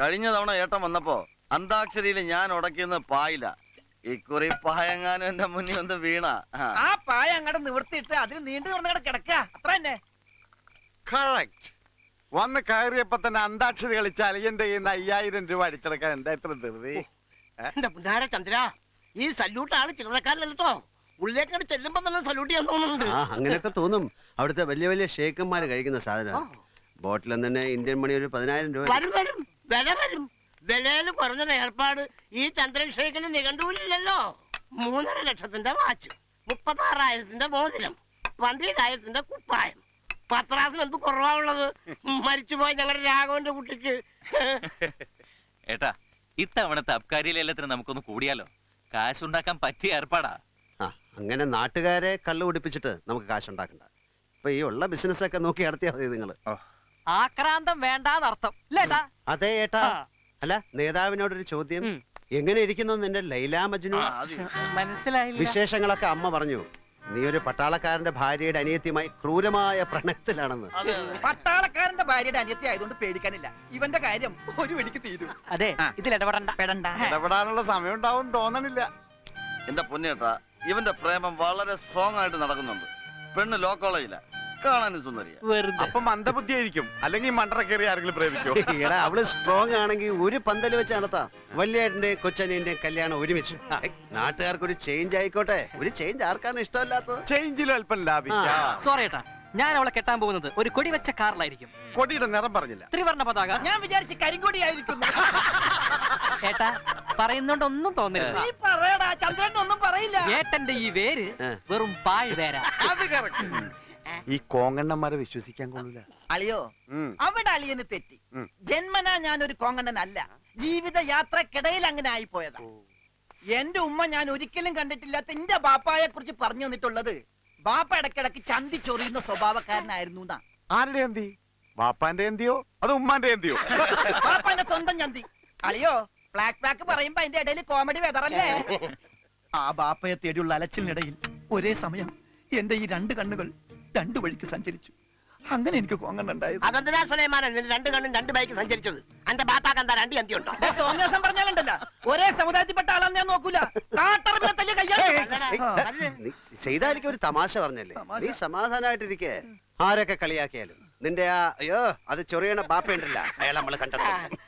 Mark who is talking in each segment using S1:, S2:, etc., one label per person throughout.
S1: കഴിഞ്ഞ തവണ ഏട്ടൻ വന്നപ്പോ അന്താക്ഷരിയിൽ ഞാൻ ഉടക്കിയെന്ന് പായില്ല. ഇക്കുറി പായങ്ങാനും എന്റെ മുന്നിൽ ഒന്ന് വീണ. ആ.
S2: പായ അങ്ങോട്ട് നിവർത്തിയിട്ട് അതിൽ നീണ്ടു തുറന്നങ്ങടെ കിടക്ക. അത്ര തന്നെ.
S3: കറക്റ്റ് വന്ന് കയറിയപ്പോ തന്നെ അന്താക്ഷരി കളിച്ച അലിയന്റെ കയ്യിൽ നിന്ന് അയ്യായിരം രൂപ അടിച്ചെടുക്കാൻ എന്താ ഇത്ര ധൃതി?
S4: എന്റെ പുന്നാര ചന്ദ്ര ഈ സല്യൂട്ട് ആൾ ചില്ലറക്കാരല്ലോ ഉള്ളിലേക്കാണ് ചെല്ലുമ്പോ തന്നെ സല്യൂട്ട് ചെയ്യാൻ തോന്നുന്നുണ്ട്.
S5: അങ്ങനെയൊക്കെ തോന്നും. അവിടുത്തെ വലിയ വലിയ ഷേക്കന്മാര് കഴിക്കുന്ന സാധനം. ബോട്ടിൽ തന്നെ ഇന്ത്യൻ മണി ഒരു പതിനായിരം രൂപ.
S4: വരും വരും. വില വരും. വിലയിൽ കുറഞ്ഞ ഏർപ്പാട് ഈ ചന്ദ്രശേഖരന് നിഘണ്ടുവില്ലല്ലോ. മൂന്നര ലക്ഷത്തിന്റെ വാച്ച് മുപ്പത്താറായിരത്തിന്റെ മോതിരം പന്ത്രണ്ടായിരത്തിന്റെ കുപ്പായം. പത്രാസിന് എന്ത് കുറവാണുള്ളത്? മരിച്ചുപോയി ഞങ്ങളുടെ രാഘവന്റെ കുട്ടിക്ക്.
S6: ഏട്ടാ ഇത്തവണത്തെ അബ്കാരി ലേലത്തിന് നമുക്കൊന്ന് കൂടിയാലോ? കാശുണ്ടാക്കാൻ പറ്റിയ ഏർപ്പാടാ.
S5: അങ്ങനെ നാട്ടുകാരെ കള്ളു കുടിപ്പിച്ചിട്ട് നമുക്ക് കാശുണ്ടാക്കണ്ട. ഇപ്പൊ ഈ ഉള്ള ബിസിനസ് ഒക്കെ നോക്കി നടത്തിയാൽ മതി നിങ്ങൾ
S2: ആക്രാന്തം വേണ്ടാന്നർത്ഥം. അല്ലേട്ടാ
S5: അതെ ഏട്ടാ. അല്ല നേതാവിനോടൊരു ചോദ്യം. എങ്ങനെ ഇരിക്കുന്നു നിന്റെ ലൈലാ മജ്നു?
S2: മനസ്സിലായില്ല.
S5: വിശേഷങ്ങളൊക്കെ അമ്മ പറഞ്ഞു. നീ ഒരു പട്ടാളക്കാരന്റെ ഭാര്യയുടെ അനിയത്തിയുമായി ക്രൂരമായ പ്രണയത്തിലാണെന്ന്.
S2: പട്ടാളക്കാരന്റെ ഭാര്യയുടെ അനിയത്തി ആയതുകൊണ്ട് പേടിക്കാനില്ല. ഇവന്റെ കാര്യം ഒരു വെടിക്ക് തീരും.
S7: അതെ. ഇതിൽ ഇടപെടണ്ട.
S2: പെടണ്ട.
S3: ഇടപെടാനുള്ള സമയം ഉണ്ടാവും തോന്നണില്ല.
S1: എന്റെ പൊന്നേട്ടാ ഇവന്റെ പ്രേമം വളരെ സ്ട്രോങ് ആയിട്ട് നടക്കുന്നുണ്ട്. പെണ്ണ് ലോ. കോളേജില കാണാനും സുന്ദരിയ.
S7: വെറുതെ.
S3: അപ്പൊ മന്ദബുദ്ധിയായിരിക്കും. അല്ലെങ്കിൽ മണ്ടറ കയറി ആരെങ്കിലും പ്രേമിക്കോ?
S5: എടാ അവൾ സ്ട്രോങ് ആണെങ്കിൽ ഒരു പന്തൽ വെച്ച് നടത്താം. വല്യേട്ടന്റെ കൊച്ചനിന്റെ കല്യാണം ഒരുമിച്ച്. ഏയ്, നാട്ടുകാർക്ക് ഒരു ചേഞ്ച് ആയിക്കോട്ടെ. ഒരു ചേഞ്ച് ആർക്കാണ് ഇഷ്ടമല്ലാത്തത്?
S3: ചേഞ്ചിൽ അല്പം ലാഭിക്കാം.
S7: സോറി ഏട്ടാ. ഞാൻ അവളെ കെട്ടാൻ പോകുന്നത് ഒരു കൊടി വെച്ച കാറിലായിരിക്കും.
S3: കൊടിയുടെ നിറം പറഞ്ഞില്ല.
S7: ത്രിവർണ പതാക.
S2: ഞാൻ വിചാരിച്ച് കരിങ്കൊടി ആയിരിക്കുന്നു
S7: ഏട്ടാ പറയുന്നോണ്ടൊന്നും തോന്നരുത്
S2: നീ പറയടാ ചന്ദ്രൻ ഒന്നും പറയില്ല.
S7: ഏട്ടന്റെ ഈ വേര്. വെറും പാഴ് വേര
S3: അത് കറക്റ്റ് ഈ കോങ്ങണ്ണന്മാരെ വിശ്വസിക്കാൻ കൊള്ളില്ല.
S2: അളിയോ. അവിടെ അളിയന് തെറ്റി. ജന്മനാ ഞാൻ ഒരു കോങ്ങണ്ണനല്ല. ജീവിത യാത്രക്കിടയിൽ അങ്ങനെ ആയിപ്പോയതാ. എന്റെ ഉമ്മ ഞാൻ ഒരിക്കലും കണ്ടിട്ടില്ലാത്ത എന്റെ ബാപ്പായെ കുറിച്ച് പറഞ്ഞു തന്നിട്ടുള്ളത് ബാപ്പ ഇടക്കിടക്ക് ചന്തി ചൊറിയുന്ന സ്വഭാവക്കാരനായിരുന്നു എന്നാ
S3: ആരുടെ എന്തി ബാപ്പാന്റെ എന്തിയോ അത് ഉമ്മാന്റെ എന്തിയോ
S2: ബാപ്പാന്റെ സ്വന്തം ചന്തി. അളിയോ ബ്ലാക്ക് ബാക്ക് പറയുമ്പോ അതിന്റെ ഇടയിൽ കോമഡി വെതറല്ലേ ആ ബാപ്പയെ തേടിയുള്ള അലച്ചിലിനിടയിൽ ഒരേ സമയം എന്റെ ഈ രണ്ട് കണ്ണുകൾ രണ്ടു വഴിക്ക് സഞ്ചരിച്ചു. അങ്ങനെ എനിക്ക്
S4: അതെന്തിനാ നിന്റെ രണ്ട് കണ്ണും രണ്ട് ബൈക്ക് സഞ്ചരിച്ചത്. അന്റെ ബാപ്പാക്ക് എന്താ രണ്ട് അന്തി ഉണ്ടോ?
S2: തോന്നിയാസം പറഞ്ഞാലുണ്ടല്ല. ഒരേ സമുദായത്തിൽപ്പെട്ട ആളാന്ന് ഞാൻ നോക്കൂല.
S5: ചെയ്താലിക്ക് ഒരു തമാശ പറഞ്ഞല്ലേ. നീ സമാധാനായിട്ടിരിക്കേ. ആരൊക്കെ കളിയാക്കിയാലും. നിന്റെ ആ അയ്യോ അത് ചൊറിയണ ബാപ്പയുണ്ടല്ല. അയാൾ നമ്മൾ കണ്ടത്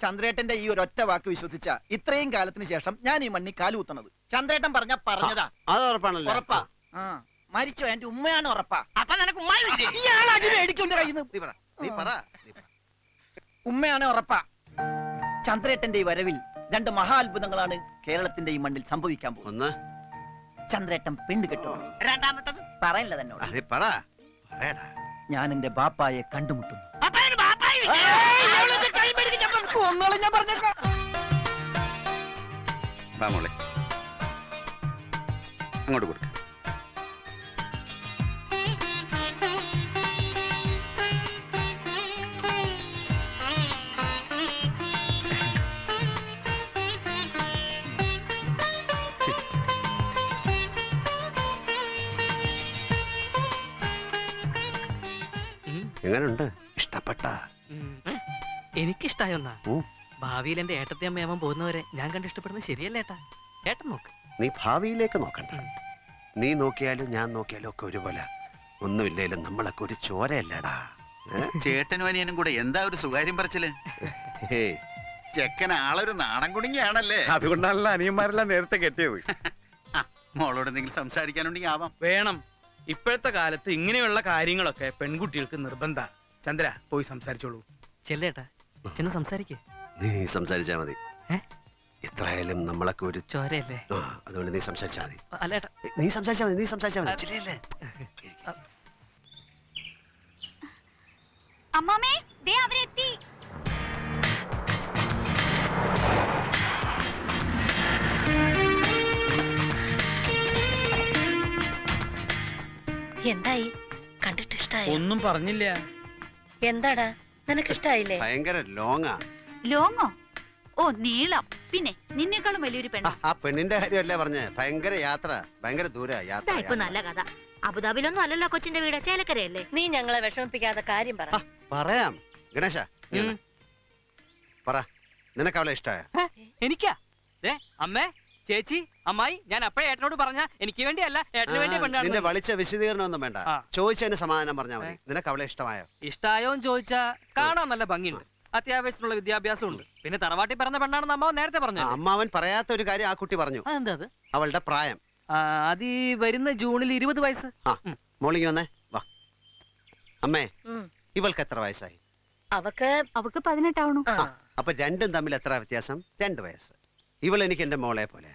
S2: ചന്ദ്രേട്ടന്റെ ഈ ഒരു ഒറ്റ വാക്ക് വിശ്വസിച്ച ഇത്രയും കാലത്തിന് ശേഷം ഞാൻ ഈ മണ്ണി കാലുകുത്തണത്. ചന്ദ്രേട്ടൻ പറഞ്ഞ പറഞ്ഞതാ.
S5: അത് ഉറപ്പാണല്ലോ.
S2: ഉറപ്പാ. ആ. മരിച്ചോ? എന്റെ ഉമ്മയാണ് ഉറപ്പാ?
S4: അപ്പൊ നിനക്ക്
S2: ഇയാൾ അടി മേടിക്കൊണ്ട് കഴിയുന്നു
S5: നീ പറ നീ പറ നീ പറ.
S2: ഉമ്മയാണ് ഉറപ്പാ? ചന്ദ്രേട്ടന്റെ ഈ വരവിൽ രണ്ട് മഹാത്ഭുതങ്ങളാണ് കേരളത്തിന്റെ ഈ മണ്ണിൽ സംഭവിക്കാൻ പോകുന്നത്.
S5: ഒന്ന്.
S2: ചന്ദ്രേട്ടൻ പെണ്ണ് കെട്ടുന്നു.
S4: രണ്ടാമത്തത്?
S2: പറയല്ല തന്നോട്
S5: അത് പറ. പറയടാ.
S2: ഞാൻ എന്റെ ബാപ്പായെ കണ്ടുമുട്ടുന്നു. ഞാൻ പറഞ്ഞേക്കാം.
S3: അങ്ങോട്ട് കൊടുക്ക.
S5: എങ്ങനുണ്ട്? ഇഷ്ടപ്പെട്ട?
S7: എനിക്കിഷ്ടായൊന്നാ. ഭാവിയിൽ എന്റെ ഏട്ടത്തെ അമ്മയാവാൻ പോകുന്നവരെ ഞാൻ കണ്ട് ഇഷ്ടപ്പെടുന്നത് ശരിയല്ല ഏട്ടാ? ഏട്ടൻ നോക്ക്.
S5: നീ ഭാവിയിലേക്ക് നോക്കണ്ട. നീ നോക്കിയാലും ഞാൻ നോക്കിയാലും ഒക്കെ ഒരുപോലെ. ഒന്നുമില്ലേലും നമ്മളൊക്കെ ഒരു ചോരയല്ലടാ. ചേട്ടൻ
S8: ചേട്ടനും അനിയനും കൂടെ എന്താ ഒരു സുകാര്യം
S5: പറച്ചിൽ?
S8: ചെക്കൻ ആളൊരു നാണം കുടുങ്ങിയാണല്ലേ?
S3: അതുകൊണ്ടാണല്ലോ അനിയന്മാരെല്ലാം നേരത്തെ കെട്ടിയത്.
S8: മോളോട് എന്തെങ്കിലും സംസാരിക്കാനുണ്ടെങ്കിൽ ആവാം.
S9: വേണം. ഇപ്പോഴത്തെ കാലത്ത് ഇങ്ങനെയുള്ള കാര്യങ്ങളൊക്കെ പെൺകുട്ടികൾക്ക് നിർബന്ധ. ചന്ദ്ര പോയി സംസാരിച്ചോളൂ.
S7: ചെല്ലേട്ടാ ചെന്ന് സംസാരിക്കേ.
S5: നീ സംസാരിച്ചാ മതി.
S7: ഏ?
S5: എത്രയായാലും നമ്മളൊക്കെ ഒരു
S7: ചോരയല്ലേ?
S5: ആ അതുകൊണ്ട് നീ സംസാരിച്ചാ മതി. നീ സംസാരിച്ചാ മതി നീ സംസാരിച്ചാ മതി. ചെല്ലിയല്ലേ?
S10: അമ്മാമേ ദേ അവരെത്തി.
S11: എന്തായി? കണ്ടിട്ട് ഇഷ്ടായോ?
S9: ഒന്നും പറഞ്ഞില്ല.
S11: എന്താടാ? നിനക്ക് ഇഷ്ടായില്ലേ
S5: ഭയങ്കര ലോങ്ങാ.
S10: ലോങ്ങോ? ഓ നീളം. പിന്നെ നിന്നേക്കാളും വലിയൊരു പെണ്ണ്.
S5: ആ പെണ്ണിന്റെ കാര്യമല്ലേ പറഞ്ഞേ? ഭയങ്കര യാത്ര ഭയങ്കര ദൂര യാത്ര
S11: ഇപ്പൊ നല്ല കഥ. അബുദാബിലൊന്നും അല്ലല്ലോ കൊച്ചിന്റെ വീട്. ചേലക്കരയല്ലേ? നീ ഞങ്ങളെ വിഷമിപ്പിക്കാതെ കാര്യം പറ.
S5: പറയാം. ഗണേശ പറ. നിനക്ക് അവളെ ഇഷ്ടായ?
S7: എനിക്കാ? ദേ അമ്മേ ചേച്ചി അമ്മായി ഞാൻ അപ്പഴേ ഏട്ടനോട് പറഞ്ഞ എനിക്ക് വേണ്ടിയല്ല ഏട്ടന് വേണ്ടി
S5: നിന്റെ
S7: പെണ്ണാണ്
S5: വളിച്ച വിശദീകരണം ഒന്നും വേണ്ട.
S7: ആ.
S5: ചോദിച്ചതിന് സമാധാനം പറഞ്ഞാൽ മതി. നിനക്ക് അവളെ ഇഷ്ടമായോ?
S7: ഇഷ്ടായോന്ന് ചോദിച്ചാ കാണാൻ നല്ല ഭംഗിയുണ്ട്. അത്യാവശ്യത്തിനുള്ള വിദ്യാഭ്യാസം ഉണ്ട് പിന്നെ തറവാട്ടി പറഞ്ഞ പെണ്ണാണെന്ന് അമ്മാവൻ നേരത്തെ
S5: ആ,
S7: പറഞ്ഞു
S5: അമ്മാവൻ പറയാത്ത ഒരു കാര്യം ആ കുട്ടി പറഞ്ഞു.
S7: അതെന്താ അത്?
S5: അവളുടെ പ്രായം.
S7: ആ, അത് ഈ വരുന്ന ജൂണിൽ ഇരുപത് വയസ്സ്.
S5: ആ മോളിങ്ങി വന്നേ. വാ. അമ്മേ
S11: ഉം.
S5: ഇവൾക്ക് എത്ര വയസ്സായി?
S11: അവക്ക്
S10: അവക്ക് പതിനെട്ടാവണു.
S11: ആ,
S5: അപ്പൊ രണ്ടും തമ്മിൽ എത്ര വ്യത്യാസം? രണ്ട് വയസ്സ്. ഇവൾ എനിക്ക് എന്റെ മോളെ പോലെ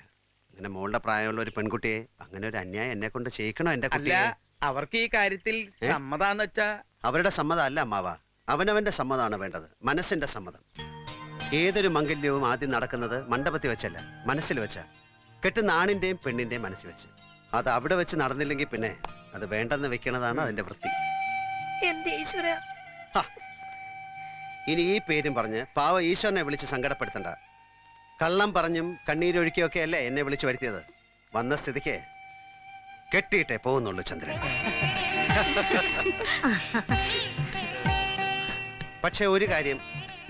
S5: അങ്ങനെ മോളുടെ പ്രായമുള്ള ഒരു പെൺകുട്ടിയെ അങ്ങനെ ഒരു അന്യായം എന്നെ കൊണ്ട് ചെയ്യിക്കണോ എന്റെ
S9: അല്ല
S5: കുട്ടിയെ
S9: അവർക്ക് ഈ കാര്യത്തിൽ
S5: ഏ?
S9: സമ്മതാന്ന് വെച്ചാ
S5: അവരുടെ സമ്മതം അല്ല അമ്മാവ. അവനവന്റെ സമ്മതമാണ് വേണ്ടത്. മനസ്സിന്റെ സമ്മതം. ഏതൊരു മംഗല്യവും ആദ്യം നടക്കുന്നത് മണ്ഡപത്തിൽ വെച്ചല്ല മനസ്സിൽ വെച്ച. കെട്ടുന്ന ആണിന്റെയും പെണ്ണിന്റെയും മനസ്സിൽ വെച്ച്. അത് അവിടെ വെച്ച് നടന്നില്ലെങ്കിൽ പിന്നെ അത് വേണ്ടെന്ന് വെക്കണതാണ് അതിന്റെ വൃത്തി.
S11: എന്റെ ഈശ്വര.
S5: ഇനി ഈ പേരും പറഞ്ഞ് പാവ ഈശ്വരനെ വിളിച്ച് സങ്കടപ്പെടുത്തണ്ട. കള്ളം പറഞ്ഞും കണ്ണീരൊഴുക്കിയൊക്കെ അല്ലേ എന്നെ വിളിച്ചു വരുത്തിയത്? വന്ന സ്ഥിതിക്ക് കെട്ടിയിട്ടേ പോകുന്നുള്ളൂ ചന്ദ്രൻ. പക്ഷെ ഒരു കാര്യം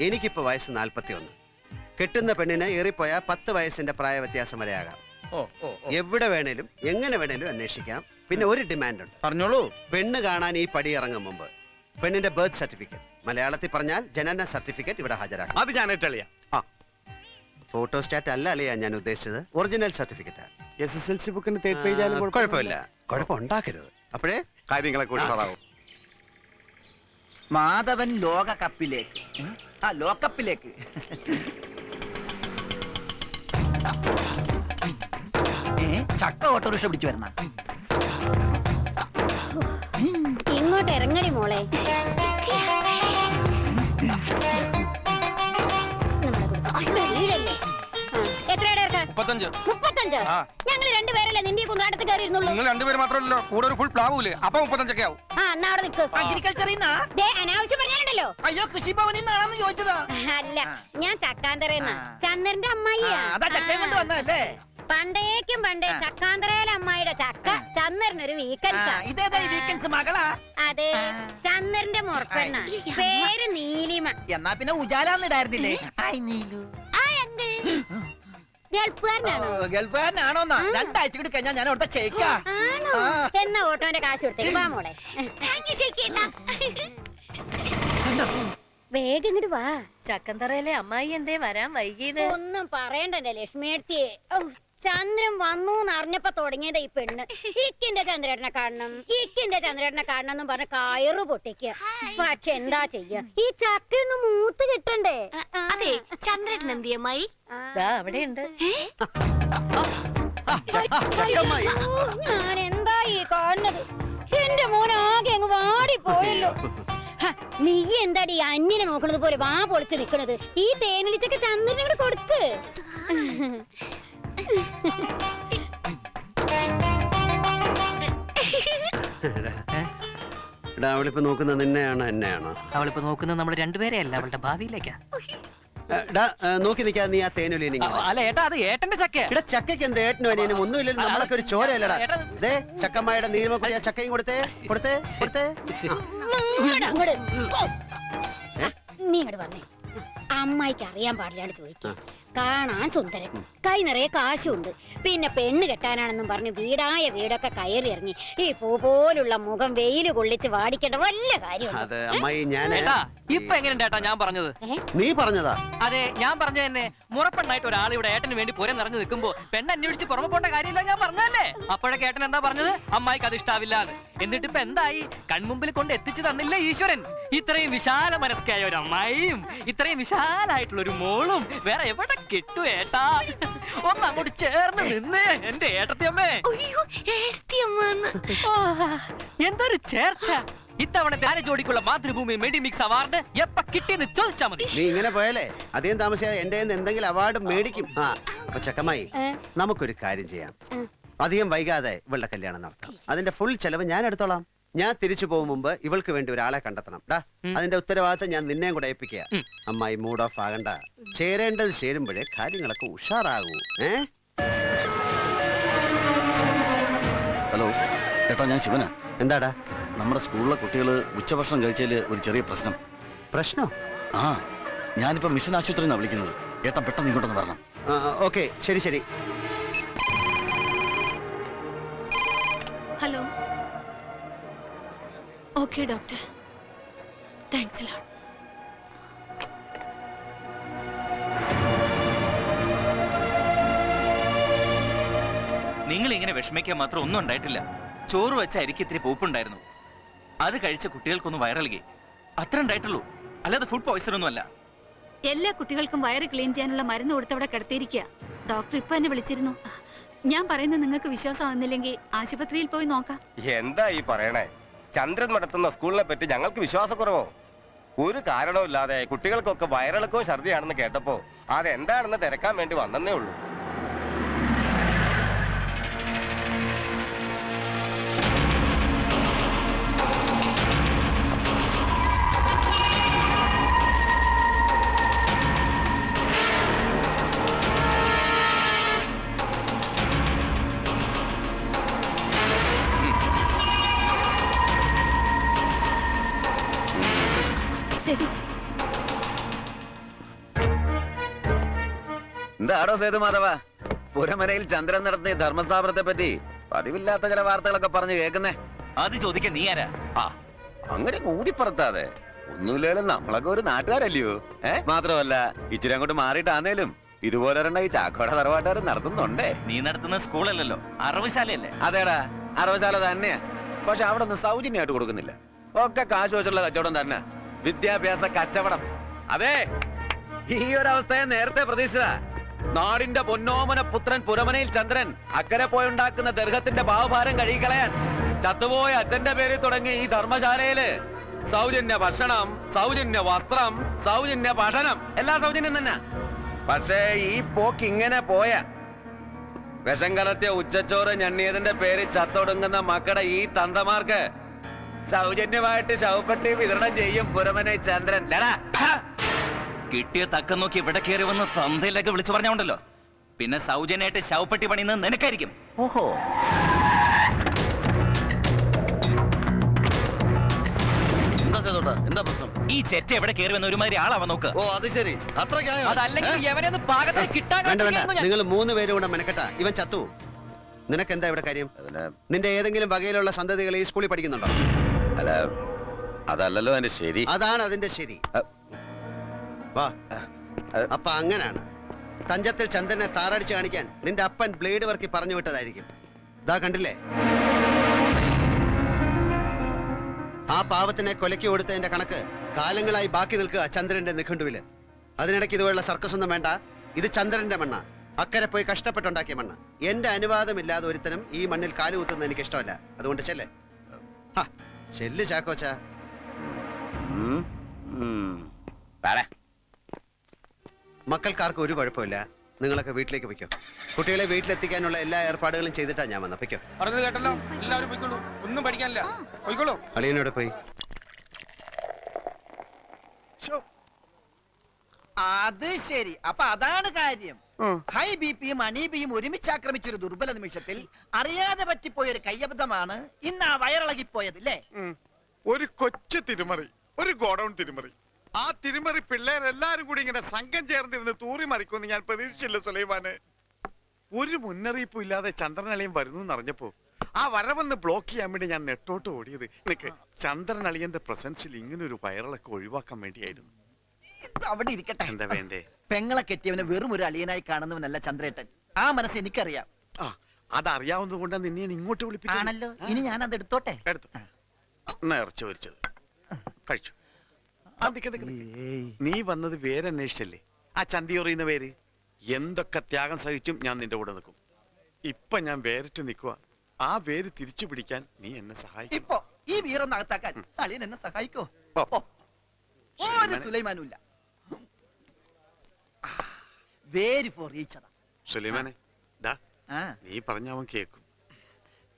S5: എനിക്കിപ്പോ വയസ്സ് നാൽപ്പത്തി ഒന്ന് കെട്ടുന്ന പെണ്ണിന് ഏറിപ്പോയ പത്ത് വയസ്സിന്റെ പ്രായ വ്യത്യാസം വരെ ആകാം. എവിടെ വേണേലും എങ്ങനെ വേണേലും അന്വേഷിക്കാം. പിന്നെ ഒരു ഡിമാൻഡ് ഉണ്ട്
S9: പറഞ്ഞോളൂ.
S5: പെണ്ണ് കാണാൻ ഈ പടി ഇറങ്ങും മുമ്പ് പെണ്ണിന്റെ ബർത്ത് സർട്ടിഫിക്കറ്റ്. മലയാളത്തിൽ പറഞ്ഞാൽ ജനന സർട്ടിഫിക്കറ്റ് ഇവിടെ ഹാജരാക്കും.
S3: അത് ഞാൻ ഇട്ടളിയാ
S5: ഫോട്ടോസ്റ്റാറ്റ് അല്ല അല്ലയാ ഞാൻ ഉദ്ദേശിച്ചത്. Original certificate
S3: S S L C ബുക്കിന് തേർഡ് പേജ് ആയാലും
S5: കുഴപ്പമില്ല. കുഴപ്പം ഉണ്ടാക്കരുത്. അപ്പോഴേ?
S3: കാര്യങ്ങളെ കൂടി പറയാവും
S2: മാധവൻ ലോകകപ്പിലേക്ക്? ആ ലോകകപ്പിലേക്ക്. ചക്ക ഓട്ടോറിക്ഷ പിടിച്ചു വരണ.
S11: ഇങ്ങോട്ട് ഇറങ്ങടി മോളെ.
S9: മുപ്പത്തഞ്ച്.
S11: മുപ്പത്തഞ്ച്?
S9: ആ.
S11: ഞങ്ങൾ രണ്ടുപേരല്ലേ നിന്റെ ഈ കയറിയിരുന്നുള്ളൂ?
S9: നിങ്ങൾ രണ്ടുപേര് മാത്രമല്ലോ കൂടെ ഒരു ഫുൾ പ്ലാവൂലേ അപ്പൊ മുപ്പത്തഞ്ചൊക്കെ ആവും.
S11: ആ എന്നാ അവിടെ നിൽക്ക്
S2: അഗ്രികൾച്ചറിൽ നിന്നാ
S11: ദേ, അനാവശ്യം പറഞ്ഞാലുണ്ടല്ലോ
S2: അയ്യോ കൃഷിഭവനിൽ നിന്നാണെന്ന് ചോദിച്ചതാ.
S11: അല്ല ഞാൻ ചക്കാന്തരേന്ന്
S2: ആ.
S11: ചന്ദ്രന്റെ
S2: ആ,
S11: അമ്മായിയാ.
S2: അതാ ചക്കയും കൊണ്ട് വന്നതല്ലേ?
S11: പണ്ടേക്കും പണ്ടേ
S2: ആ.
S11: ചക്കാന്തരയിലെ അമ്മായിയുടെ ചക്ക
S2: ആ.
S11: ചന്ദ്രനൊരു
S2: ആ,
S11: വീക്കൻസാ
S2: ഇതേതാ ഈ വീക്കെൻഡ്സ് മകളാ?
S11: അതെ
S2: ആ.
S11: ചന്ദ്രന്റെ മുറപ്പെണ്ണ. പേര് നീലിമ.
S2: എന്നാ പിന്നെ ഉജാലാന്നിടായിരുന്നില്ലേ? ഹായ് നീലു.
S11: ഗൾഫുകാരനാണോ
S2: ഗൾഫുകാരനാണോന്നാ രണ്ടാഴ്ച കൂടി കഴിഞ്ഞാ ഞാൻ അവിടുത്തെ ഷെയ്ക്കാ ആ.
S11: എന്നാ ഓട്ടോന്റെ കാശ് കൊടുത്തേക്ക്. വാ മോളെ. വേഗം ഇങ്ങോട്ട് വാ.
S10: ചക്കന്തറയിലെ അമ്മായി എന്തേ വരാൻ വൈകിയത്?
S11: ഒന്നും പറയണ്ടല്ലേ ലക്ഷ്മിയെടുത്തിയെ ചന്ദ്രൻ വന്നു എന്ന് അറിഞ്ഞപ്പോ തുടങ്ങിയതാ ഈ പെണ്ണ്. ഇക്കിന്റെ ചന്ദ്രേട്ടനെ കാണണം. ഇക്കിന്റെ ചന്ദ്രേട്ടനെ കാണണം എന്നും പറഞ്ഞ കയറ് പൊട്ടിക്കുക. പക്ഷെ എന്താ ചെയ്യ? ഈ ചക്കയൊന്നും മൂത്ത് കിട്ടണ്ടേ?
S10: അതെ ചന്ദ്രേട്ടൻ എന്ത് അമ്മായി അവിടെ ഉണ്ട്
S5: ചക്കമ്മായി.
S11: ഞാൻ എന്താ ഈ കാണുന്നത്? എന്റെ മോൻ ആകെ അങ്ങ് വാടി പോയല്ലോ ഹ, നീ എന്താടി ഈ അന്യനെ നോക്കണത് പോലെ വാ പൊളിച്ച് നിക്കണത്? ഈ തേനിലിച്ചൊക്കെ ചന്ദ്രനെ കൂടെ കൊടുക്ക്
S5: എടാ അവളിപ്പോ നോക്കുന്നത് നിന്നെയാണോ എന്നെയാണോ.
S7: അവളിപ്പോ നോക്കുന്നത് നമ്മുടെ രണ്ടുപേരെ അല്ല അവളുടെ ഭാവിയിലേക്കാ.
S5: എടാ ഏ, നോക്കി നിൽക്കാതെ നീ ആ തേനുലി
S7: അല്ല ഏട്ടാ അത് ഏട്ടന്റെ ചക്ക.
S5: ഇവിടെ ചക്കയ്ക്ക് എന്ത് ഏട്ടനും അനിയനും ഒന്നുമില്ലല്ലോ നമ്മളൊക്കെ ഒരു ചോരയല്ലടാ. ദേ ചക്കമ്മയുടെ നീലമ കൂടി ആ ചക്കയും കൊടുത്തേ കൊടുത്തേ കൊടുത്തേ.
S11: നീ ഇങ്ങോട്ട് വന്നേ. അമ്മായിക്ക് അറിയാൻ പാടില്ലാണ്ട് ചോദിക്കാം. കാണാൻ സുന്ദരൻ. കൈ നിറയെ കാശുണ്ട്. പിന്നെ പെണ്ണ് കെട്ടാനാണെന്നും പറഞ്ഞ് വീടായ വീടൊക്കെ കയറി ഇറങ്ങി ഈ പൂ പോലുള്ള മുഖം വെയിൽ കൊള്ളിച്ച് വാടിക്കേണ്ട വല്ല കാര്യം
S5: അത് അമ്മായി ഞാൻ
S7: ഏട്ടാ ഇപ്പൊ എങ്ങനെയുണ്ട് ഏട്ടാ ഞാൻ പറഞ്ഞത്?
S5: നീ പറഞ്ഞതാ?
S7: അതെ ഞാൻ പറഞ്ഞ തന്നെ മുറപ്പെണ്ണായിട്ട് ഒരാൾ ഇവിടെ ഏട്ടന് വേണ്ടി പുരം നിറഞ്ഞു നിൽക്കുമ്പോ പെണ്ണ് അന്വേഷിച്ച് പുറമെ പോണ്ട കാര്യമില്ല ഞാൻ പറഞ്ഞല്ലേ അപ്പോഴൊക്കെ ഏട്ടൻ എന്താ പറഞ്ഞത്? അമ്മായിക്ക് അത് ഇഷ്ടാവില്ല എന്നിട്ട് ഇപ്പൊ എന്തായി? കൺമുമ്പിൽ കൊണ്ട് എത്തിച്ചു തന്നില്ല ഈശ്വരൻ? ഇത്രയും വിശാല മനസ്കായ ഒരു അമ്മായിയും ഇത്രയും വിശാലായിട്ടുള്ള ഒരു മോളും വേറെ എവിടെ കിട്ടു ഏട്ടാ? ഒന്ന് അങ്ങോട്ട് ചേർന്ന് നിന്നേ എന്റെ ഏട്ടത്തിയമ്മേ. എന്തൊരു ചേർച്ച. ഇത്തവണത്തെ ആന ജോഡിക്കുള്ള മാതൃഭൂമി മെഡിമിക്സ് അവാർഡ് എപ്പ കിട്ടിയെന്ന് ചോദിച്ചാ മതി.
S5: നീ ഇങ്ങനെ പോയാലേ അധികം താമസിയാതെ എന്റെ എന്തെങ്കിലും അവാർഡ് മേടിക്കും. ആ അപ്പൊ ചക്കമ്മായി
S11: ഏ?
S5: നമുക്കൊരു കാര്യം ചെയ്യാം.
S11: ഉം.
S5: അധികം വൈകാതെ ഇവളുടെ കല്യാണം നടത്താം. അതിന്റെ ഫുൾ ചെലവ് ഞാൻ എടുത്തോളാം. ഞാൻ തിരിച്ചു പോകും മുമ്പ് ഇവൾക്ക് വേണ്ടി ഒരാളെ കണ്ടെത്തണം. ഡാ അതിന്റെ ഉത്തരവാദിത്തം ഞാൻ നിന്നെയും കൂടെ ഏൽപ്പിക്കുക. അമ്മായി മൂഡ് ഓഫ് ആകണ്ട. ചേരേണ്ടത് ചേരുമ്പോഴേ കാര്യങ്ങളൊക്കെ ഉഷാറാകൂ. ഏ?
S1: ഹലോ ഏട്ടാ ഞാൻ ശിവനാ.
S5: എന്താടാ?
S1: നമ്മുടെ സ്കൂളിലെ കുട്ടികൾ ഉച്ചഭക്ഷണം കഴിച്ചതിൽ ഒരു ചെറിയ പ്രശ്നം.
S5: പ്രശ്നം?
S1: ആ ഞാനിപ്പോ മിഷൻ ആശുപത്രിയിൽ നിന്നാണ് വിളിക്കുന്നത്. ഏട്ടൻ പെട്ടെന്ന് ഇങ്ങോട്ടൊന്ന് വരണം.
S5: ഓക്കെ ശരി ശരി.
S10: Hello. Okay doctor thanks lot
S6: നിങ്ങൾ ഇങ്ങനെ വിഷമിക്കാൻ മാത്രം ഒന്നും ഉണ്ടായിട്ടില്ല. ചോറ് വെച്ച അരിക്ക് ഇത്തിരി പൂപ്പുണ്ടായിരുന്നു. അത് കഴിച്ച കുട്ടികൾക്കൊന്ന് വയറിളകി. അത്ര ഉണ്ടായിട്ടുള്ളൂ. അല്ലാതെ ഫുഡ് പോയ്സൺ ഒന്നും അല്ല.
S10: എല്ലാ കുട്ടികൾക്കും വയറ് ക്ലീൻ ചെയ്യാനുള്ള മരുന്ന് കൊടുത്തവിടെ കിടത്തിയിരിക്കുക. ഡോക്ടർ ഇപ്പൊ എന്നെ വിളിച്ചിരുന്നു. ഞാൻ പറയുന്നത് നിങ്ങൾക്ക് വിശ്വാസം വിശ്വാസമാകുന്നില്ലെങ്കിൽ ആശുപത്രിയിൽ പോയി നോക്കാം.
S12: എന്താ ഈ പറയണേ? ചന്ദ്രൻ നടത്തുന്ന സ്കൂളിനെ പറ്റി ഞങ്ങൾക്ക് വിശ്വാസക്കുറവോ? ഒരു കാരണവുമില്ലാതെ കുട്ടികൾക്കൊക്കെ വയറിളക്കോ ഛർദിയാണെന്ന് കേട്ടപ്പോ അതെന്താണെന്ന് തിരക്കാൻ വേണ്ടി വന്നേ ഉള്ളൂ.
S10: ശരി.
S1: എന്താടോ സേതുമാധവ പുരമനയിൽ ചന്ദ്രൻ നടത്തിയ ധർമ്മസ്ഥാപനത്തെ പറ്റി പതിവില്ലാത്ത ചില വാർത്തകളൊക്കെ പറഞ്ഞു കേൾക്കുന്നേ.
S6: അത് ചോദിക്കാൻ നീ ആരാ?
S1: ആ അങ്ങനെ ഊതിപ്പറത്താതെ. ഒന്നുമില്ലാലും നമ്മളൊക്കെ ഒരു നാട്ടുകാരല്ലയോ? ഏ? മാത്രമല്ല ഇച്ചിരി അങ്ങോട്ട് മാറിയിട്ടാന്നേലും ഇതുപോലെ ഒരെണ്ണം ഈ ചാക്കോട തറവാട്ടുകാർ നടത്തുന്നുണ്ടേ.
S6: നീ നടത്തുന്ന സ്കൂളല്ലല്ലോ അറവശാലയല്ലേ?
S1: അതേടാ അറവശാല തന്നെയാ. പക്ഷെ അവിടെ നിന്ന് സൗജന്യമായിട്ട് കൊടുക്കുന്നില്ല. ഒക്കെ കാശ് വെച്ചുള്ള കച്ചവടം തന്നെ. വിദ്യാഭ്യാസ കച്ചവടം. അതെ ഈ ഒരു അവസ്ഥയെ നേരത്തെ പ്രതീക്ഷിച്ചതാ. നാടിന്റെ പൊന്നോമന പുത്രൻ പുരമനയിൽ ചന്ദ്രൻ അക്കരെ പോയുണ്ടാക്കുന്ന ദർഹത്തിന്റെ ഭാവഭാരം കഴുകിക്കളയാൻ ചത്തുപോയ അച്ഛന്റെ പേരിൽ തുടങ്ങി ഈ ധർമ്മശാലയിൽ. സൗജന്യ ഭക്ഷണം സൗജന്യ വസ്ത്രം സൗജന്യ പഠനം എല്ലാ സൗജന്യം തന്നെ. പക്ഷേ ഈ പോക്ക് ഇങ്ങനെ പോയ. വിഷം കലർത്തിയ ഉച്ചച്ചോറ് ഞണ്ണിയതിന്റെ പേര് ചത്തൊടുങ്ങുന്ന മക്കളുടെ ഈ തന്തമാർക്ക് സൗജന്യമായിട്ട് ശവപ്പെട്ടി വിതരണം ചെയ്യും പുരമനെ ചന്ദ്രൻ. ലടാ.
S6: കിട്ടിയ തക്കം നോക്കി ഇവിടെ കയറി വന്ന് സന്ധയിലൊക്കെ വിളിച്ചു പറഞ്ഞോണ്ടല്ലോ. പിന്നെ സൗജന്യമായിട്ട് ശവപ്പെട്ടി പണിയുന്നത് നിനക്കായിരിക്കും.
S1: ഓഹോ. എന്താ എന്താ പ്രശ്നം?
S6: ഈ ചെറ്റ എവിടെ കയറി വന്ന ഒരുമാതിരി ആളാവാൻ നോക്ക്.
S1: ഓ അത് ശരി.
S5: നിങ്ങൾ മൂന്ന് പേരും കൂടെ മെനക്കെട്ട. ഇവൻ ചത്തു. നിനക്ക് എന്താ ഇവിടെ കാര്യം? നിന്റെ ഏതെങ്കിലും വകയിലുള്ള സന്തതികൾ ഈ സ്കൂളിൽ പഠിക്കുന്നുണ്ടോ?
S1: അല്ല അതല്ലല്ലോ അതിന്റെ ശരി.
S5: അതാണ് അതിന്റെ ശരി. വാ. അപ്പൊ അങ്ങനാണ്. തഞ്ചത്തിൽ ചന്ദ്രനെ താറടിച്ച് കാണിക്കാൻ നിന്റെ അപ്പൻ ബ്ലേഡ് വർക്കി പറഞ്ഞു വിട്ടതായിരിക്കും. ഇതാ കണ്ടില്ലേ? ആ പാവത്തിനെ കൊലക്കി കൊടുത്തതിന്റെ കണക്ക് കാലങ്ങളായി ബാക്കി നിൽക്കുക ചന്ദ്രന്റെ നിഘണ്ടുവിൽ. അതിനിടയ്ക്ക് ഇതുപോലുള്ള സർക്കസ് ഒന്നും വേണ്ട. ഇത് ചന്ദ്രന്റെ മണ്ണ. അക്കരെ പോയി കഷ്ടപ്പെട്ടുണ്ടാക്കിയ മണ്ണ്. എന്റെ അനുവാദമില്ലാതെ ഒരുത്തനും ഈ മണ്ണിൽ കാലുകുത്തുന്നത് എനിക്ക് ഇഷ്ടമല്ല അതുകൊണ്ട് ചെല്ലേ. ചെല്ല് ചാക്കോച്ചാ. മക്കൾക്കാർക്ക് ഒരു കുഴപ്പമില്ല. നിങ്ങളൊക്കെ വീട്ടിലേക്ക് പൊയ്ക്കോ. കുട്ടികളെ വീട്ടിലെത്തിക്കാനുള്ള എല്ലാ ഏർപ്പാടുകളും ചെയ്തിട്ടാ ഞാൻ വന്ന. പൊയ്ക്കോ.
S9: പറഞ്ഞത് കേട്ടല്ലോ? എല്ലാവരും പൊയ്ക്കോളൂ. ഒന്നും പഠിക്കാനില്ല. പൊയ്ക്കോളൂ.
S5: അളിയനോട് പോയി.
S2: അത് ശരി. അപ്പൊ അതാണ് കാര്യം. ഹൈ ബി പിയും അനീബിയും ഒരുമിച്ച് ആക്രമിച്ച ഒരു ദുർബല നിമിഷത്തിൽ അറിയാതെ പറ്റിപ്പോയ ഒരു കയ്യബദ്ധമാണ് ഇന്ന് ആ വയറിളകിപ്പോയത് അല്ലേ
S3: ഒരു കൊച്ചു തിരുമറി ഒരു ഗോഡൗൺ തിരുമറി. ആ തിരുമറി പിള്ളേരെല്ലാരും കൂടി ഇങ്ങനെ സംഘം ചേർന്നിരുന്ന് തൂറി മറിക്കുമെന്ന് ഞാൻ പ്രതീക്ഷിച്ചില്ല സുലൈമാന്. ഒരു മുന്നറിയിപ്പും ഇല്ലാതെ ചന്ദ്രനളിയും വരുന്നു എന്നറിഞ്ഞപ്പോ ആ വരവെന്ന് ബ്ലോക്ക് ചെയ്യാൻ വേണ്ടി ഞാൻ നെട്ടോട്ട് ഓടിയത്. എനിക്ക് ചന്ദ്രനളിയന്റെ പ്രസൻസിൽ ഇങ്ങനെ ഒരു വയറിളക്കം ഒഴിവാക്കാൻ വേണ്ടിയായിരുന്നു.
S2: ഇത് അവിടെ ഇരിക്കട്ടെ.
S3: എന്താ വേണ്ടേ?
S2: പെങ്ങളെ കെട്ടിയവനെ വെറും ഒരു അളിയനായി കാണുന്നവനല്ല ചന്ദ്രേട്ടൻ. ആ മനസ്സ് എനിക്കറിയാം.
S3: ആ അതറിയാവുന്നത് കൊണ്ട് നിന്നെ ഞാൻ ഇങ്ങോട്ട് വിളിപ്പിച്ചു
S2: ആണല്ലോ. ഇനി ഞാൻ അത് എടുത്തോട്ടെ?
S3: എടുത്തു. കഴിച്ചു. ആ, നിക്ക്, നിക്ക്, നിക്ക്. നീ വന്നത് പേരന്വേഷിച്ചല്ലേ? ആ ചന്തി പറയുന്ന പേര്? എന്തൊക്കെ ത്യാഗം സഹിച്ചും ഞാൻ നിന്റെ കൂടെ നിൽക്കും. ഇപ്പൊ ഞാൻ വേറിട്ട് നിൽക്കുക ആ പേര് തിരിച്ചു പിടിക്കാൻ നീ എന്നെ സഹായിക്കും.
S2: ഇപ്പൊ ഈ വീറൊന്ന് അകത്താക്കാൻ അളിയൻ എന്നെ സഹായിക്കോ
S3: ഓ.
S2: ഓ. ഒരു സുലൈമാനുമില്ല. വേരി ഫോർ ഈച്ചതാ
S3: സുലൈമാനെ ദാ
S2: ആ.
S3: നീ പറഞ്ഞ അവൻ കേക്കും.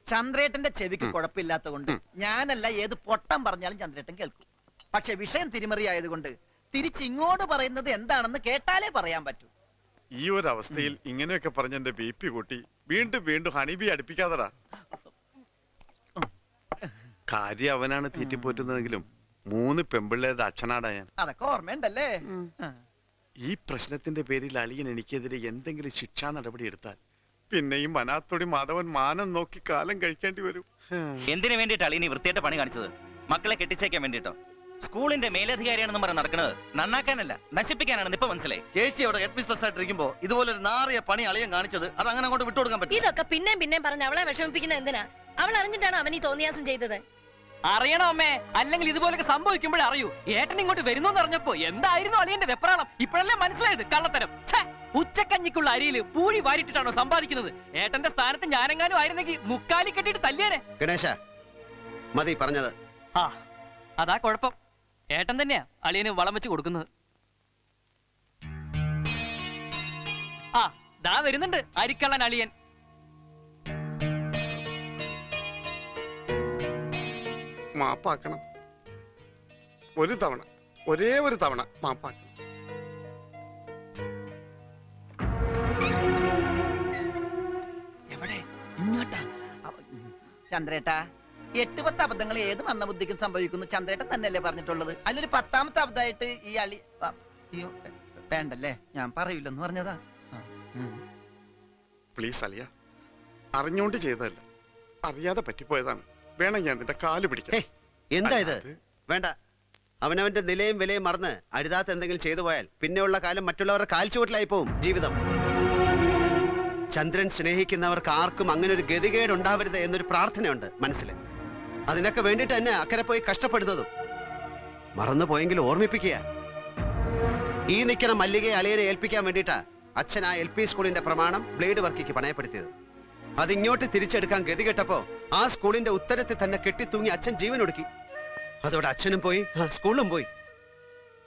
S2: ചന്ദ്രേട്ടന്റെ ചെവിക്ക് കുഴപ്പമില്ലാത്ത കൊണ്ട് ഞാനല്ല ഏത് പൊട്ടം പറഞ്ഞാലും ചന്ദ്രേട്ടൻ കേൾക്കും. പക്ഷെ വിഷയം തിരിമറിയായതുകൊണ്ട് തിരിച്ചിങ്ങോട്ട് പറയുന്നത് എന്താണെന്ന് കേട്ടാലേ പറയാൻ പറ്റൂ.
S3: ഈ ഒരു അവസ്ഥയിൽ ഇങ്ങനെയൊക്കെ പറഞ്ഞ എന്റെ ബി പി കൂട്ടി വീണ്ടും വീണ്ടും ഹണിബി അടുപ്പിക്കാതടാ. കാര്യം അവനാണ് തീറ്റിപ്പോറ്റുന്നതെങ്കിലും മൂന്ന് പെമ്പിള്ളേരുടെ അച്ഛനാടാ ഞാൻ.
S2: അതൊക്കെ ഓർമ്മയുണ്ടല്ലേ? ആ.
S3: ഈ പ്രശ്നത്തിന്റെ പേരിൽ അളിയൻ എനിക്കെതിരെ എന്തെങ്കിലും ശിക്ഷാ നടപടി എടുത്താൽ പിന്നെയും വനാത്തൊടി മാധവൻ മാനം നോക്കി കാലം കഴിക്കേണ്ടി വരും.
S6: എന്തിനു വേണ്ടിയിട്ട് അളിയൻ വൃത്തിയായിട്ട് പണി കാണിച്ചത്? മക്കളെ കെട്ടിച്ചേക്കാൻ വേണ്ടിട്ടോ സ്കൂളിന്റെ മേലധികാരിയാണെന്ന് പറഞ്ഞ് നടക്കുന്നത് നന്നാക്കാനല്ല നശിപ്പിക്കാനാണ് ഇപ്പൊ മനസ്സിലായി.
S2: ചേച്ചി അവിടെ ഹെഡ്മിസ്ട്രസ് ആയിട്ടിരിക്കുമ്പോ ഇതുപോലെ ഒരു നാറിയ പണി അളിയൻ കാണിച്ചത് അത് അങ്ങനെ അങ്ങോട്ട് വിട്ടുകൊടുക്കാൻ പറ്റും
S10: ഇതൊക്കെ പിന്നെയും പിന്നെയും പറഞ്ഞ് അവളെ വിഷമിപ്പിക്കുന്നത് എന്തിനാ? അവൾ അറിഞ്ഞിട്ടാണ് അവൻ ഈ തോന്നിയാസം ചെയ്തത്?
S7: അറിയണം അമ്മേ. അല്ലെങ്കിൽ ഇതുപോലൊക്കെ സംഭവിക്കുമ്പോഴേ അറിയൂ. ഏട്ടൻ ഇങ്ങോട്ട് വരുന്നു അറിഞ്ഞപ്പോ എന്തായിരുന്നു അളിയന്റെ വെപ്രാളം? ഇപ്പോഴല്ലേ മനസ്സിലായത്? കള്ളത്തരം. ഉച്ചക്കഞ്ഞിക്കുള്ള അരിയിൽ പൂഴി വാരിട്ടിട്ടാണോ സമ്പാദിക്കുന്നത്? ഏട്ടന്റെ സ്ഥാനത്ത് ഞാനെങ്ങാനും ആയിരുന്നെങ്കിൽ മുക്കാലി കെട്ടിട്ട് തല്ലിയേനെ.
S5: ഗണേശ മതി പറഞ്ഞത്.
S7: ആ അതാ കുഴപ്പം. ഏട്ടൻ തന്നെയാ അളിയന് വളം വെച്ച് കൊടുക്കുന്നത്. ആ ദാ വരുന്നുണ്ട് അരിക്കള്ളൻ അളിയൻ.
S3: മാപ്പാക്കണം. ഒരു തവണ ഒരേ ഒരു തവണ മാപ്പാക്കണം.
S2: എവിടെ? ഇങ്ങോട്ടാ. ചന്ദ്രേട്ടാ എട്ട് പത്ത് അബദ്ധങ്ങൾ ഏത് മന്ദബുദ്ധിക്കും സംഭവിക്കുന്നു? ചന്ദ്രേട്ടൻ തന്നെയല്ലേ പറഞ്ഞിട്ടുള്ളത്? അതിലൊരു പത്താമത്തെ അബദ്ധമായിട്ട് ഈ അളി വേണ്ടല്ലേ? ഞാൻ പറയൂലെന്ന് പറഞ്ഞതാ.
S3: പ്ലീസ് അലിയ അറിഞ്ഞുകൊണ്ട് ചെയ്തതല്ല. അറിയാതെ പറ്റിപ്പോയതാണ്. വേണം ഞാൻ നിന്റെ കാൽ പിടിക്കാം
S5: എന്താ ഇത്? വേണ്ട. അവനവന്റെ നിലയും വിലയും മറന്ന് അരുതാത്ത എന്തെങ്കിലും ചെയ്തു പോയാൽ പിന്നെയുള്ള കാലം മറ്റുള്ളവരുടെ കാൽച്ചുവട്ടിലായി പോവും ജീവിതം. ചന്ദ്രൻ സ്നേഹിക്കുന്നവർക്ക് ആർക്കും അങ്ങനെ ഒരു ഗതികേട് ഉണ്ടാവരുത് എന്നൊരു പ്രാർത്ഥനയുണ്ട് മനസ്സിൽ. അതിനൊക്കെ വേണ്ടിയിട്ട് തന്നെ അക്കരെ പോയി കഷ്ടപ്പെടുന്നതും. മറന്നു പോയെങ്കിൽ ഓർമ്മിപ്പിക്കുക. ഈ നിൽക്കണ മല്ലികയെ അലയനെ ഏൽപ്പിക്കാൻ വേണ്ടിയിട്ടാ അച്ഛൻ ആ എൽ പി സ്കൂളിന്റെ പ്രമാണം ബ്ലേഡ് വർക്കിക്ക് പണയപ്പെടുത്തിയത്. അതിങ്ങോട്ട് തിരിച്ചെടുക്കാൻ ഗതികെട്ടപ്പോ ആ സ്കൂളിന്റെ ഉത്തരത്തിൽ തന്നെ കെട്ടിത്തൂങ്ങി അച്ഛൻ ജീവൻ ഒടുക്കി. അതോടെ അച്ഛനും പോയി ആ. സ്കൂളും പോയി.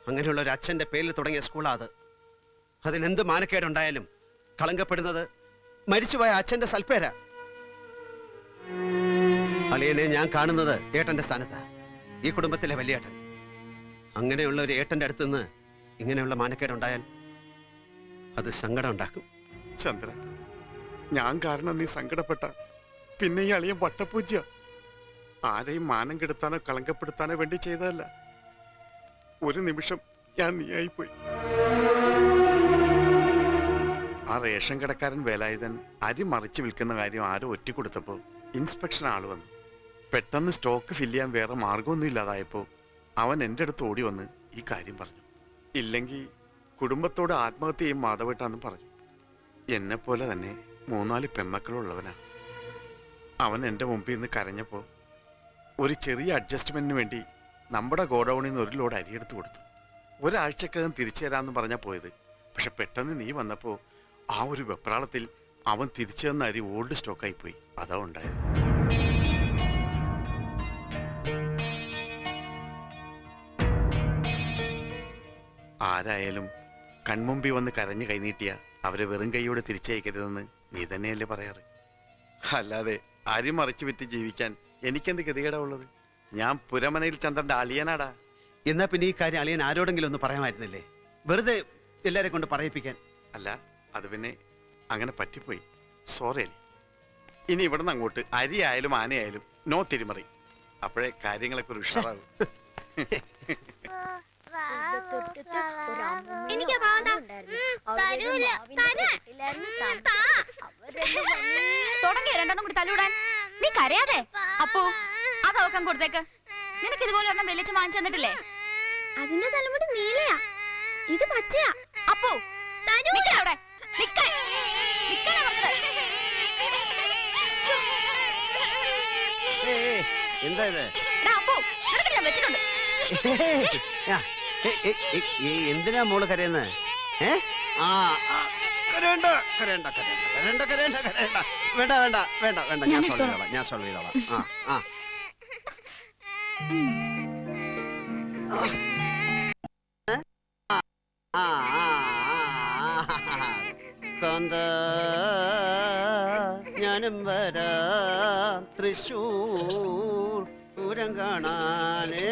S5: അങ്ങനെയുള്ള ഒരു അച്ഛന്റെ പേരിൽ തുടങ്ങിയ സ്കൂളാ അത്. അതിനെന്ത് മാനക്കേടുണ്ടായാലും കളങ്കപ്പെടുന്നത് മരിച്ചുപോയ അച്ഛന്റെ സൽപ്പേര. അളിയനെ ഞാൻ കാണുന്നത് ഏട്ടന്റെ സ്ഥാനത്താ. ഈ കുടുംബത്തിലെ വലിയേട്ടൻ. അങ്ങനെയുള്ള ഒരു ഏട്ടന്റെ അടുത്ത് നിന്ന് ഇങ്ങനെയുള്ള മാനക്കേടുണ്ടായാൽ അത് സങ്കടം ഉണ്ടാക്കും.
S3: ചന്ദ്ര ഞാൻ കാരണം നീ സങ്കടപ്പെട്ട. പിന്നെ ഈ അളിയൻ വട്ടപൂജ്യ. ആരെയും മാനം കെടുത്താനോ കളങ്കപ്പെടുത്താനോ വേണ്ടി ചെയ്തതല്ല. ഒരു നിമിഷം ഞാൻ നീയായിപ്പോയി. ആ റേഷൻ കടക്കാരൻ വേലായുധൻ അരി മറിച്ച് വിൽക്കുന്ന കാര്യം ആരോ ഒറ്റിക്കൊടുത്തപ്പോ ഇൻസ്പെക്ഷൻ ആൾ വന്നു. പെട്ടെന്ന് സ്റ്റോക്ക് ഫില്ല് ചെയ്യാൻ വേറെ മാർഗമൊന്നും ഇല്ലാതായപ്പോ അവൻ എന്റെ അടുത്ത് ഓടി വന്ന് ഈ കാര്യം പറഞ്ഞു. ഇല്ലെങ്കിൽ കുടുംബത്തോട് ആത്മഹത്യ ചെയ്യും മാധവട്ടാന്ന് പറഞ്ഞു. എന്നെ പോലെ തന്നെ മൂന്നാൽ പെമ്മക്കളുള്ളവനാ. അവൻ എന്റെ മുമ്പിൽ നിന്ന് കരഞ്ഞപ്പോൾ ഒരു ചെറിയ അഡ്ജസ്റ്റ്മെന്റിന് വേണ്ടി നമ്മുടെ ഗോഡൗണിൽ നിന്ന് ഒരു ലോഡ് അരിയെടുത്ത് കൊടുത്തു. ഒരാഴ്ചക്കകം തിരിച്ചു തരാമെന്ന് പറഞ്ഞാൽ പോയത്. പക്ഷെ പെട്ടെന്ന് നീ വന്നപ്പോൾ ആ ഒരു വെപ്രാളത്തിൽ അവൻ തിരിച്ചു തന്ന അരി ഓൾഡ് സ്റ്റോക്കായി പോയി. അതാ ഉണ്ടായത്. ആരായാലും കൺമുമ്പിൽ വന്ന് കരഞ്ഞു കൈനീട്ടിയ അവരെ വെറും കൈയോടെ തിരിച്ചയക്കരുതെന്ന് നീ തന്നെയല്ലേ പറയാറ്? അല്ലാതെ അരി മറിച്ചു വിറ്റ് ജീവിക്കാൻ എനിക്കെന്ത് ഗതികേടാ ഉള്ളത്? ഞാൻ പുരമനയിൽ ചന്ദ്രന്റെ അളിയനാടാ.
S5: എന്നാ പിന്നെ ഈ കാര്യം അളിയൻ ആരോടെങ്കിലും ഒന്ന് പറയാമായിരുന്നില്ലേ? വെറുതെ എല്ലാരെ കൊണ്ട് പറയിപ്പിക്കാൻ.
S3: അല്ല അത് പിന്നെ അങ്ങനെ പറ്റിപ്പോയി. സോറി അലി. ഇനി ഇവിടുന്ന് അങ്ങോട്ട് അരി ആയാലും ആനയായാലും നോ തിരിമറി. അപ്പോഴേ കാര്യങ്ങളൊക്കെ ഒരു ഉഷാറാകും
S11: എനിക്ക് തുടങ്ങിയ? രണ്ടെണ്ണം കൂടി തല്ലൂടാൻ. നീ കരയാതെ. അപ്പോ അത് അവക്കാൻ കൊടുത്തേക്ക്. നിനക്ക് ഇതുപോലെ ഒരെണ്ണം വെളിച്ചം വാങ്ങിച്ചു തന്നിട്ടില്ലേ? അതിന്റെ തലമുടി നീലയാ. ഇത് പച്ചയാ. അപ്പോ അവിടെ.
S5: ഏയ്, എന്താ ഇത്?
S11: വെച്ചിട്ടുണ്ട്.
S5: എന്തിനാ മോൾ കരയുന്നത് ഏ ആ ആ, കരയണ്ട കരയണ്ട കരയണ്ട കരയണ്ട കരയണ്ട കരയണ്ട വേണ്ട വേണ്ട വേണ്ട വേണ്ട ഞാൻ
S11: ഞാൻ
S5: സോൾവ്
S11: എടുത്തോളാം.
S5: ചെയ്തോളാം ഞാൻ സോൾവ് ചെയ്തോളാം ആ ആ ഏ? ആ, ആ, ആ, ആ, കാന്ത ഞാനും വരാം തൃശൂർ പൂരം കാണാനേ